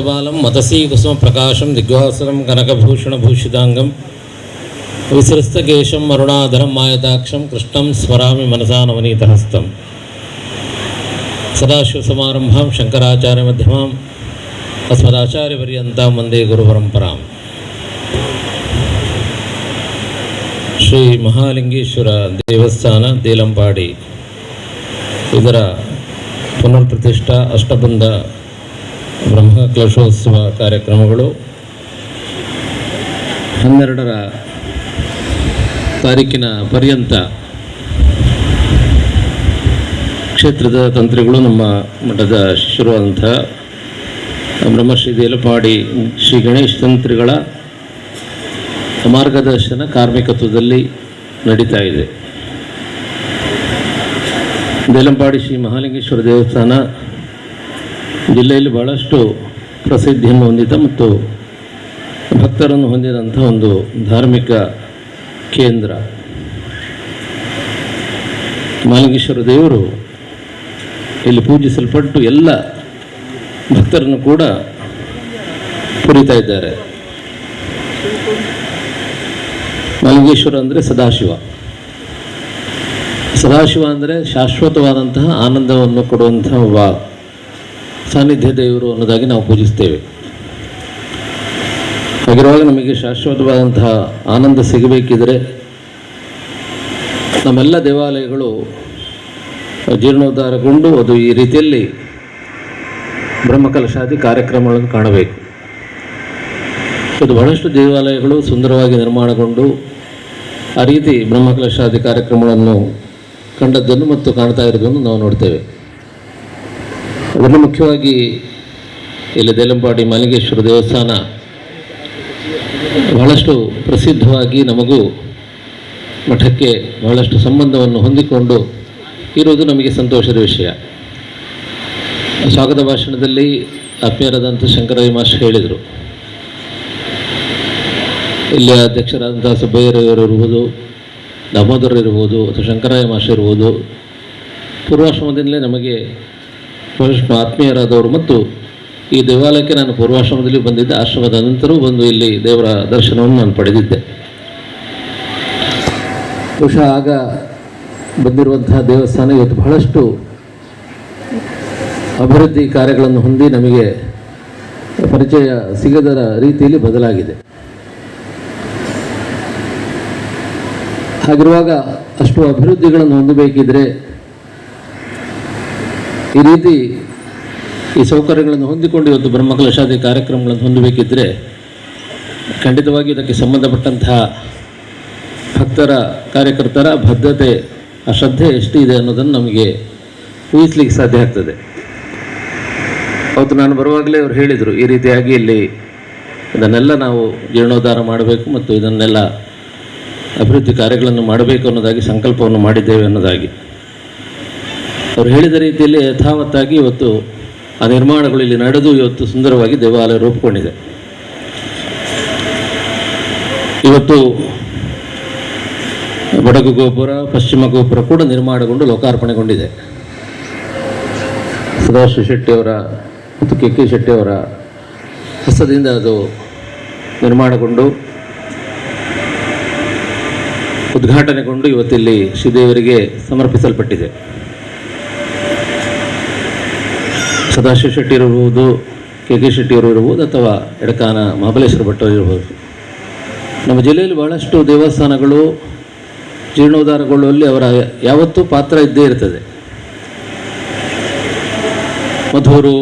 బాలం మతసీ కుసుమ ప్రకాశం దిగ్వాసరం కనకభూషణభూషితాంగం విసృస్తకేశం అరుణాధరం మాయదాక్షం కృష్ణం స్మరామి మనసా నవనీతహస్తం సదాశివసమారంభాం శంకరాచార్యమధ్యమాం అస్మదాచార్యపర్యంతాం వందే గురుపరంపరాం ಶ್ರೀ ಮಹಾಲಿಂಗೇಶ್ವರ ದೇವಸ್ಥಾನ ದೇಲಂಪಾಡಿ ಇದರ ಪುನರ್ಪ್ರತಿಷ್ಠಾ ಅಷ್ಟಬಂಧ ಬ್ರಹ್ಮ ಕಲಶೋತ್ಸವ ಕಾರ್ಯಕ್ರಮಗಳು. ಹನ್ನೆರಡರ ತಾರೀಕಿನ ಪರ್ಯಂತ ಕ್ಷೇತ್ರದ ತಂತ್ರಿಗಳು ನಮ್ಮ ಮಠದ ಶಿಷ್ಯರುವಂಥ ಬ್ರಹ್ಮಶ್ರೀ ದೇಲಪಾಡಿ ಶ್ರೀ ಗಣೇಶ್ ತಂತ್ರಿಗಳ ಮಾರ್ಗದರ್ಶನ ಕಾರ್ಮಿಕತ್ವದಲ್ಲಿ ನಡೀತಾ ಇದೆ. ದೇಲಂಪಾಡಿ ಶ್ರೀ ಮಹಾಲಿಂಗೇಶ್ವರ ದೇವಸ್ಥಾನ ಜಿಲ್ಲೆಯಲ್ಲಿ ಬಹಳಷ್ಟು ಪ್ರಸಿದ್ಧಿಯನ್ನು ಹೊಂದಿದ ಮತ್ತು ಭಕ್ತರನ್ನು ಹೊಂದಿದಂಥ ಒಂದು ಧಾರ್ಮಿಕ ಕೇಂದ್ರ. ಮಾಲಿಂಗೇಶ್ವರ ದೇವರು ಇಲ್ಲಿ ಪೂಜಿಸಲ್ಪಟ್ಟು ಎಲ್ಲ ಭಕ್ತರನ್ನು ಕೂಡ ಪುರಿತಾ ಇದ್ದಾರೆ. ಮಾಲಿಂಗೇಶ್ವರ ಅಂದರೆ ಸದಾಶಿವ. ಸದಾಶಿವ ಅಂದರೆ ಶಾಶ್ವತವಾದಂತಹ ಆನಂದವನ್ನು ಕೊಡುವಂತಹ ಒಬ್ಬ ಸಾನ್ನಿಧ್ಯ ದೇವರು ಅನ್ನೋದಾಗಿ ನಾವು ಪೂಜಿಸ್ತೇವೆ. ಹಾಗಿರುವಾಗ ನಮಗೆ ಶಾಶ್ವತವಾದಂತಹ ಆನಂದ ಸಿಗಬೇಕಿದ್ರೆ ನಮ್ಮೆಲ್ಲ ದೇವಾಲಯಗಳು ಜೀರ್ಣೋದ್ಧಾರಗೊಂಡು ಅದು ಈ ರೀತಿಯಲ್ಲಿ ಬ್ರಹ್ಮಕಲಶಾದಿ ಕಾರ್ಯಕ್ರಮಗಳನ್ನು ಕಾಣಬೇಕು. ಇದು ಬಹಳಷ್ಟು ದೇವಾಲಯಗಳು ಸುಂದರವಾಗಿ ನಿರ್ಮಾಣಗೊಂಡು ಆ ರೀತಿ ಬ್ರಹ್ಮಕಲಶಾದಿ ಕಾರ್ಯಕ್ರಮಗಳನ್ನು ಕಂಡದ್ದನ್ನು ಮತ್ತು ಕಾಣ್ತಾ ಇರೋದನ್ನು ನಾವು ನೋಡ್ತೇವೆ. ಅದನ್ನು ಮುಖ್ಯವಾಗಿ ಇಲ್ಲಿ ದೇಲಂಪಾಡಿ ಮಲ್ಲಿಗೇಶ್ವರ ದೇವಸ್ಥಾನ ಬಹಳಷ್ಟು ಪ್ರಸಿದ್ಧವಾಗಿ ನಮಗೂ ಮಠಕ್ಕೆ ಬಹಳಷ್ಟು ಸಂಬಂಧವನ್ನು ಹೊಂದಿಕೊಂಡು ಇರುವುದು ನಮಗೆ ಸಂತೋಷದ ವಿಷಯ. ಸ್ವಾಗತ ಭಾಷಣದಲ್ಲಿ ಆತ್ಮೀಯರಾದಂಥ ಶಂಕರಯ್ಯ ಮಾಸ್ಟರ್ ಹೇಳಿದರು. ಇಲ್ಲಿ ಅಧ್ಯಕ್ಷರಾದಂಥ ಸುಬ್ಬಯ್ಯರವರು ಇರ್ಬೋದು ದಾಮೋದರ್ ಇರ್ಬೋದು, ಅಥವಾ ಶಂಕರಾಯ ಮಾಸ್ಟರ್ ಇರ್ಬೋದು, ಪೂರ್ವಾಶ್ರಮದಿಂದಲೇ ನಮಗೆ ಬಹಳಷ್ಟು ಆತ್ಮೀಯರಾದವರು ಮತ್ತು ಈ ದೇವಾಲಯಕ್ಕೆ ನಾನು ಪೂರ್ವಾಶ್ರಮದಲ್ಲಿ ಬಂದಿದ್ದೆ. ಆಶ್ರಮದ ನಂತರವೂ ಬಂದು ಇಲ್ಲಿ ದೇವರ ದರ್ಶನವನ್ನು ನಾನು ಪಡೆದಿದ್ದೆ. ಬಹುಶಃ ಆಗ ಬಂದಿರುವಂತಹ ದೇವಸ್ಥಾನ ಇವತ್ತು ಬಹಳಷ್ಟು ಅಭಿವೃದ್ಧಿ ಕಾರ್ಯಗಳನ್ನು ಹೊಂದಿ ನಮಗೆ ಪರಿಚಯ ಸಿಗದ ರೀತಿಯಲ್ಲಿ ಬದಲಾಗಿದೆ. ಹಾಗಿರುವಾಗ ಅಷ್ಟು ಅಭಿವೃದ್ಧಿಗಳನ್ನು ಹೊಂದಬೇಕಿದ್ರೆ ಈ ರೀತಿ ಈ ಸೌಕರ್ಯಗಳನ್ನು ಹೊಂದಿಕೊಂಡು ಇವತ್ತು ಬ್ರಹ್ಮಕಲಶಾದಿ ಕಾರ್ಯಕ್ರಮಗಳನ್ನು ಹೊಂದಬೇಕಿದ್ದರೆ ಖಂಡಿತವಾಗಿ ಇದಕ್ಕೆ ಸಂಬಂಧಪಟ್ಟಂತಹ ಭಕ್ತರ, ಕಾರ್ಯಕರ್ತರ ಬದ್ಧತೆ ಆ ಶ್ರದ್ಧೆ ಎಷ್ಟಿದೆ ಅನ್ನೋದನ್ನು ನಮಗೆ ಊಹಿಸ್ಲಿಕ್ಕೆ ಸಾಧ್ಯ ಆಗ್ತದೆ. ಅವತ್ತು ನಾನು ಬರುವಾಗಲೇ ಅವರು ಹೇಳಿದರು, ಈ ರೀತಿಯಾಗಿ ಇಲ್ಲಿ ಇದನ್ನೆಲ್ಲ ನಾವು ಜೀರ್ಣೋದ್ಧಾರ ಮಾಡಬೇಕು ಮತ್ತು ಇದನ್ನೆಲ್ಲ ಅಭಿವೃದ್ಧಿ ಕಾರ್ಯಗಳನ್ನು ಮಾಡಬೇಕು ಅನ್ನೋದಾಗಿ ಸಂಕಲ್ಪವನ್ನು ಮಾಡಿದ್ದೇವೆ ಅನ್ನೋದಾಗಿ. ಅವರು ಹೇಳಿದ ರೀತಿಯಲ್ಲಿ ಯಥಾವತ್ತಾಗಿ ಇವತ್ತು ಆ ನಿರ್ಮಾಣಗಳು ಇಲ್ಲಿ ನಡೆದು ಇವತ್ತು ಸುಂದರವಾಗಿ ದೇವಾಲಯ ರೂಪುಗೊಂಡಿದೆ. ಇವತ್ತು ಬಡಗು ಗೋಪುರ, ಪಶ್ಚಿಮ ಗೋಪುರ ಕೂಡ ನಿರ್ಮಾಣಗೊಂಡು ಲೋಕಾರ್ಪಣೆಗೊಂಡಿದೆ. ಸದಾಶಿವ ಶೆಟ್ಟಿಯವರ ಮತ್ತು ಕೆ ಕೆ ಶೆಟ್ಟಿಯವರ ಹಸ್ತದಿಂದ ಅದು ನಿರ್ಮಾಣಗೊಂಡು ಉದ್ಘಾಟನೆಗೊಂಡು ಇವತ್ತಿಲ್ಲಿ ಶ್ರೀದೇವರಿಗೆ ಸಮರ್ಪಿಸಲ್ಪಟ್ಟಿದೆ. ಸದಾಶಿವ ಶೆಟ್ಟಿ ಇರಬಹುದು, ಕೆ ಕೆ ಶೆಟ್ಟಿಯವರು ಇರಬಹುದು, ಅಥವಾ ಎಡಕಾನ ಮಹಾಬಲೇಶ್ವರ ಭಟ್ಟರು ಇರಬಹುದು. ನಮ್ಮ ಜಿಲ್ಲೆಯಲ್ಲಿ ಬಹಳಷ್ಟು ದೇವಸ್ಥಾನಗಳು ಜೀರ್ಣೋದ್ಧಾರಗೊಳ್ಳುವಲ್ಲಿ ಅವರ ಯಾವತ್ತೂ ಪಾತ್ರ ಇದ್ದೇ ಇರ್ತದೆ. ಮಧೂರು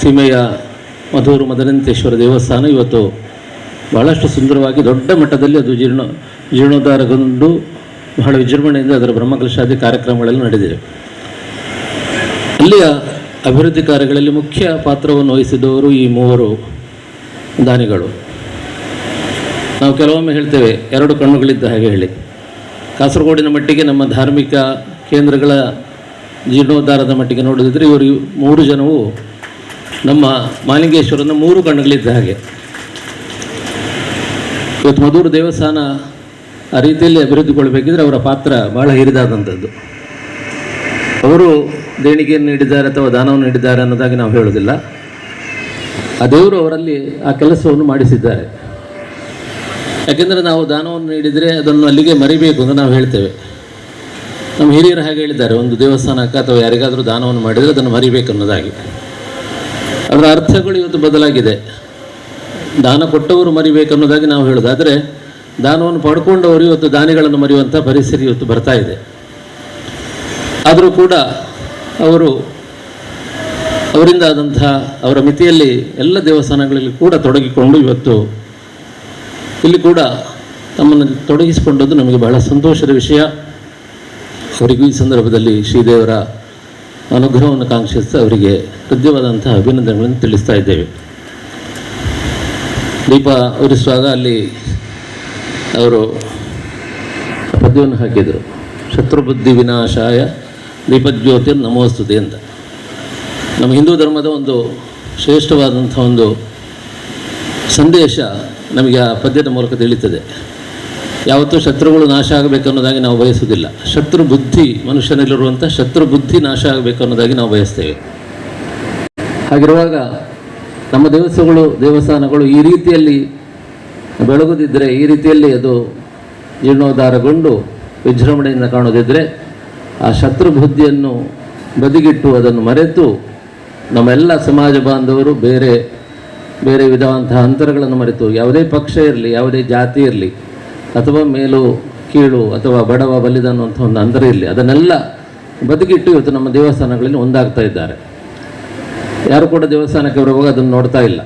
ಸೀಮೆಯ, ಮಧೂರು ಮದನಂತೇಶ್ವರ ದೇವಸ್ಥಾನ ಇವತ್ತು ಬಹಳಷ್ಟು ಸುಂದರವಾಗಿ ದೊಡ್ಡ ಮಟ್ಟದಲ್ಲಿ ಅದು ಜೀರ್ಣ, ಜೀರ್ಣೋದ್ಧಾರಗೊಂಡು ಬಹಳ ವಿಜೃಂಭಣೆಯಿಂದ ಅದರ ಬ್ರಹ್ಮಕಲಶಾದಿ ಕಾರ್ಯಕ್ರಮಗಳೆಲ್ಲ ನಡೆದಿದೆ. ಅಲ್ಲಿಯ ಅಭಿವೃದ್ಧಿ ಕಾರ್ಯಗಳಲ್ಲಿ ಮುಖ್ಯ ಪಾತ್ರವನ್ನು ವಹಿಸಿದವರು ಈ ಮೂವರು ದಾನಿಗಳು. ನಾವು ಕೆಲವೊಮ್ಮೆ ಹೇಳ್ತೇವೆ, ಎರಡು ಕಣ್ಣುಗಳಿದ್ದ ಹಾಗೆ ಹೇಳಿ. ಕಾಸರಗೋಡಿನ ಮಟ್ಟಿಗೆ ನಮ್ಮ ಧಾರ್ಮಿಕ ಕೇಂದ್ರಗಳ ಜೀರ್ಣೋದ್ಧಾರದ ಮಟ್ಟಿಗೆ ನೋಡಿದ್ರೆ ಇವರು ಮೂರು ಜನವು ನಮ್ಮ ಮಾಲಿಂಗೇಶ್ವರನ ಮೂರು ಕಣ್ಣುಗಳಿದ್ದ ಹಾಗೆ. ಇವತ್ತು ಮಧೂರು ದೇವಸ್ಥಾನ ಆ ರೀತಿಯಲ್ಲಿ ಅಭಿವೃದ್ಧಿಗೊಳ್ಳಬೇಕಿದ್ರೆ ಅವರ ಪಾತ್ರ ಭಾಳ ಹಿರಿದಾದಂಥದ್ದು. ಅವರು ದೇಣಿಗೆಯನ್ನು ನೀಡಿದ್ದಾರೆ ಅಥವಾ ದಾನವನ್ನು ನೀಡಿದ್ದಾರೆ ಅನ್ನೋದಾಗಿ ನಾವು ಹೇಳೋದಿಲ್ಲ ಆ ದೇವರು ಅವರಲ್ಲಿ ಆ ಕೆಲಸವನ್ನು ಮಾಡಿಸಿದ್ದಾರೆ. ಯಾಕೆಂದರೆ ನಾವು ದಾನವನ್ನು ನೀಡಿದರೆ ಅದನ್ನು ಅಲ್ಲಿಗೆ ಮರಿಬೇಕು ಅಂತ ನಾವು ಹೇಳ್ತೇವೆ. ನಮ್ಮ ಹಿರಿಯರು ಹಾಗೆ ಹೇಳಿದ್ದಾರೆ, ಒಂದು ದೇವಸ್ಥಾನಕ್ಕೆ ಅಥವಾ ಯಾರಿಗಾದರೂ ದಾನವನ್ನು ಮಾಡಿದರೆ ಅದನ್ನು ಮರಿಬೇಕು ಅನ್ನೋದಾಗಿ. ಅದರ ಅರ್ಥಗಳು ಇವತ್ತು ಬದಲಾಗಿದೆ. ದಾನ ಕೊಟ್ಟವರು ಮರಿಬೇಕು ಅನ್ನೋದಾಗಿ ನಾವು ಹೇಳೋದು. ಆದರೆ ದಾನವನ್ನು ಪಡ್ಕೊಂಡವರು ಇವತ್ತು ದಾನಿಗಳನ್ನು ಮರೆಯುವಂಥ ಪರಿಸ್ಥಿತಿ ಇವತ್ತು ಬರ್ತಾ ಇದೆ. ಆದರೂ ಕೂಡ ಅವರು ಅವರಿಂದ ಆದಂತಹ ಅವರ ಮಿತಿಯಲ್ಲಿ ಎಲ್ಲ ದೇವಸ್ಥಾನಗಳಲ್ಲಿ ಕೂಡ ತೊಡಗಿಕೊಂಡು ಇವತ್ತು ಇಲ್ಲಿ ಕೂಡ ತಮ್ಮನ್ನು ತೊಡಗಿಸಿಕೊಂಡದ್ದು ನಮಗೆ ಬಹಳ ಸಂತೋಷದ ವಿಷಯ. ಅವರಿಗೂ ಈ ಸಂದರ್ಭದಲ್ಲಿ ಶ್ರೀದೇವರ ಅನುಗ್ರಹವನ್ನು ಕಾಂಕ್ಷಿಸಿ ಅವರಿಗೆ ಹೃದಯವಾದಂತಹ ಅಭಿನಂದನೆಗಳನ್ನು ತಿಳಿಸ್ತಾ ಇದ್ದೇವೆ. ದೀಪ ಉರಿಸುವಾಗ ಅಲ್ಲಿ ಅವರು ಪದ್ಯವನ್ನು ಹಾಕಿದರು. ಶತ್ರುಬುದ್ಧಿ ವಿನಾಶಾಯ ದೀಪಜ್ಯೋತಿರ್ ನಮೋಸ್ತುತಿ ಅಂತ. ನಮ್ಮ ಹಿಂದೂ ಧರ್ಮದ ಒಂದು ಶ್ರೇಷ್ಠವಾದಂಥ ಒಂದು ಸಂದೇಶ ನಮಗೆ ಆ ಪದ್ಯದ ಮೂಲಕ ತಿಳಿತದೆ ಯಾವತ್ತೂ ಶತ್ರುಗಳು ನಾಶ ಆಗಬೇಕು ಅನ್ನೋದಾಗಿ ನಾವು ಬಯಸುವುದಿಲ್ಲ. ಶತ್ರು ಬುದ್ಧಿ ಮನುಷ್ಯನಲ್ಲಿರುವಂಥ ಶತ್ರು ಬುದ್ಧಿ ನಾಶ ಆಗಬೇಕು ಅನ್ನೋದಾಗಿ ನಾವು ಬಯಸ್ತೇವೆ. ಹಾಗಿರುವಾಗ ನಮ್ಮ ದೇವಸ್ಥಗಳು ದೇವಸ್ಥಾನಗಳು ಈ ರೀತಿಯಲ್ಲಿ ಬೆಳಗುದಿದ್ದರೆ ಈ ರೀತಿಯಲ್ಲಿ ಅದು ಜೀರ್ಣೋದ್ಧಾರಗೊಂಡು ವಿಜೃಂಭಣೆಯಿಂದ ಕಾಣೋದಿದ್ದರೆ ಆ ಶತ್ರು ಬುದ್ಧಿಯನ್ನು ಬದಿಗಿಟ್ಟು ಅದನ್ನು ಮರೆತು ನಮ್ಮೆಲ್ಲ ಸಮಾಜ ಬಾಂಧವರು ಬೇರೆ ಬೇರೆ ವಿಧವಂತಹ ಅಂತರಗಳನ್ನು ಮರೆತು ಯಾವುದೇ ಪಕ್ಷ ಇರಲಿ, ಯಾವುದೇ ಜಾತಿ ಇರಲಿ, ಅಥವಾ ಮೇಲು, ಕೀಳು, ಅಥವಾ ಬಡವ ಬಲಿದ ಅನ್ನುವಂಥ ಒಂದು ಅಂತರ ಇರಲಿ, ಅದನ್ನೆಲ್ಲ ಬದಿಗಿಟ್ಟು ಇವತ್ತು ನಮ್ಮ ದೇವಸ್ಥಾನಗಳಲ್ಲಿ ಒಂದಾಗ್ತಾ ಇದ್ದಾರೆ. ಯಾರು ಕೂಡ ದೇವಸ್ಥಾನಕ್ಕೆ ಬರುವಾಗ ಅದನ್ನು ನೋಡ್ತಾ ಇಲ್ಲ.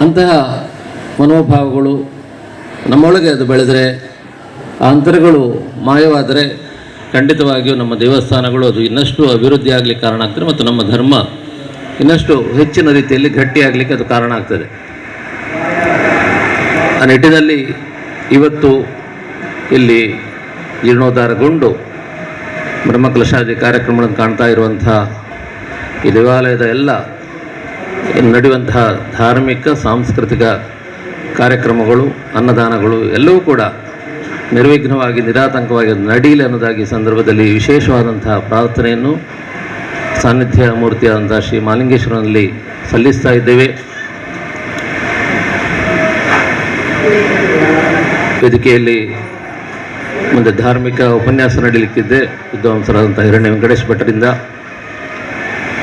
ಅಂತಹ ಮನೋಭಾವಗಳು ನಮ್ಮೊಳಗೆ ಅದು ಬೆಳೆದರೆ ಆ ಅಂತರಗಳು ಮಾಯವಾದರೆ ಖಂಡಿತವಾಗಿಯೂ ನಮ್ಮ ದೇವಸ್ಥಾನಗಳು ಅದು ಇನ್ನಷ್ಟು ಅಭಿವೃದ್ಧಿ ಆಗಲಿಕ್ಕೆ ಕಾರಣ ಆಗ್ತದೆ ಮತ್ತು ನಮ್ಮ ಧರ್ಮ ಇನ್ನಷ್ಟು ಹೆಚ್ಚಿನ ರೀತಿಯಲ್ಲಿ ಗಟ್ಟಿಯಾಗಲಿಕ್ಕೆ ಅದು ಕಾರಣ ಆಗ್ತದೆ. ಆ ನಿಟ್ಟಿನಲ್ಲಿ ಇವತ್ತು ಇಲ್ಲಿ ಜೀರ್ಣೋದ್ಧಾರಗೊಂಡು ಬ್ರಹ್ಮಕಲಶಾದಿ ಕಾರ್ಯಕ್ರಮಗಳನ್ನು ಕಾಣ್ತಾ ಇರುವಂಥ ಈ ದೇವಾಲಯದ ಎಲ್ಲ ನಡೆಯುವಂತಹ ಧಾರ್ಮಿಕ, ಸಾಂಸ್ಕೃತಿಕ ಕಾರ್ಯಕ್ರಮಗಳು, ಅನ್ನದಾನಗಳು ಎಲ್ಲವೂ ಕೂಡ ನಿರ್ವಿಘ್ನವಾಗಿ, ನಿರಾತಂಕವಾಗಿ ನಡೀಲಿ ಅನ್ನೋದಾಗಿ ಸಂದರ್ಭದಲ್ಲಿ ವಿಶೇಷವಾದಂತಹ ಪ್ರಾರ್ಥನೆಯನ್ನು ಸಾನ್ನಿಧ್ಯ ಮೂರ್ತಿಯಾದಂಥ ಶ್ರೀ ಮಾಲಿಂಗೇಶ್ವರನಲ್ಲಿ ಸಲ್ಲಿಸ್ತಾ ಇದ್ದೇವೆ. ವೇದಿಕೆಯಲ್ಲಿ ಮುಂದೆ ಧಾರ್ಮಿಕ ಉಪನ್ಯಾಸ ನಡೀಲಿಕ್ಕಿದ್ದೆ. ವಿದ್ವಾಂಸರಾದಂಥ ಹಿರಣ್ಯ ವೆಂಕಟೇಶ್ ಭಟ್ಟರಿಂದ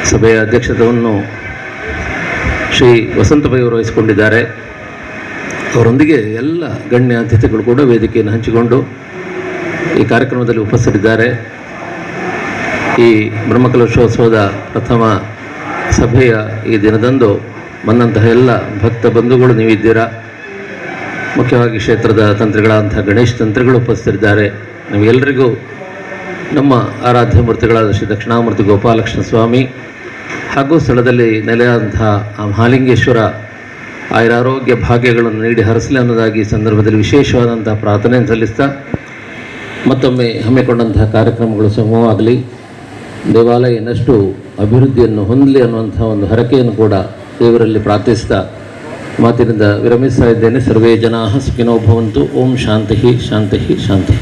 ಸಭೆಯ ಅಧ್ಯಕ್ಷತೆಯನ್ನು ಶ್ರೀ ವಸಂತ ವಹಿಸಿಕೊಂಡಿದ್ದಾರೆ. ಅವರೊಂದಿಗೆ ಎಲ್ಲ ಗಣ್ಯ ಅತಿಥಿಗಳು ಕೂಡ ವೇದಿಕೆಯನ್ನು ಹಂಚಿಕೊಂಡು ಈ ಕಾರ್ಯಕ್ರಮದಲ್ಲಿ ಉಪಸ್ಥಿತರಿದ್ದಾರೆ ಈ ಬ್ರಹ್ಮಕಲಶೋತ್ಸವದ ಪ್ರಥಮ ಸಭೆಯ ಈ ದಿನದಂದು ಬಂದಂತಹ ಎಲ್ಲ ಭಕ್ತ ಬಂಧುಗಳು ನೀವಿದ್ದೀರಾ? ಮುಖ್ಯವಾಗಿ ಕ್ಷೇತ್ರದ ತಂತ್ರಿಗಳಾದಂಥ ಗಣೇಶ್ ತಂತ್ರಿಗಳು ಉಪಸ್ಥಿತರಿದ್ದಾರೆ ನಮಗೆಲ್ಲರಿಗೂ ನಮ್ಮ ಆರಾಧ್ಯ ಮೂರ್ತಿಗಳಾದ ಶ್ರೀ ದಕ್ಷಿಣಾಮೂರ್ತಿ ಗೋಪಾಲಕೃಷ್ಣ ಸ್ವಾಮಿ ಹಾಗೂ ಸ್ಥಳದಲ್ಲಿ ನೆಲೆಯಾದಂತಹ ಆ ಮಹಾಲಿಂಗೇಶ್ವರ ಆಯುರಾರೋಗ್ಯ ಭಾಗ್ಯಗಳನ್ನು ನೀಡಿ ಹರಸಲಿ ಅನ್ನೋದಾಗಿ ಈ ಸಂದರ್ಭದಲ್ಲಿ ವಿಶೇಷವಾದಂತಹ ಪ್ರಾರ್ಥನೆಯನ್ನು ಸಲ್ಲಿಸ್ತಾ ಮತ್ತೊಮ್ಮೆ ಹಮ್ಮಿಕೊಂಡಂತಹ ಕಾರ್ಯಕ್ರಮಗಳು ಸಮೂಹವಾಗಲಿ ದೇವಾಲಯ ಇನ್ನಷ್ಟು ಅಭಿವೃದ್ಧಿಯನ್ನು ಹೊಂದಲಿ ಅನ್ನುವಂಥ ಒಂದು ಹರಕೆಯನ್ನು ಕೂಡ ದೇವರಲ್ಲಿ ಪ್ರಾರ್ಥಿಸ್ತಾ ಮಾತಿನಿಂದ ವಿರಮಿಸ್ತಾ ಇದ್ದೇನೆ. ಸರ್ವೇ ಜನಾ ಸುಖಿನೋ ಭವಂತು. ಓಂ ಶಾಂತಿ ಶಾಂತಿ ಶಾಂತಿ.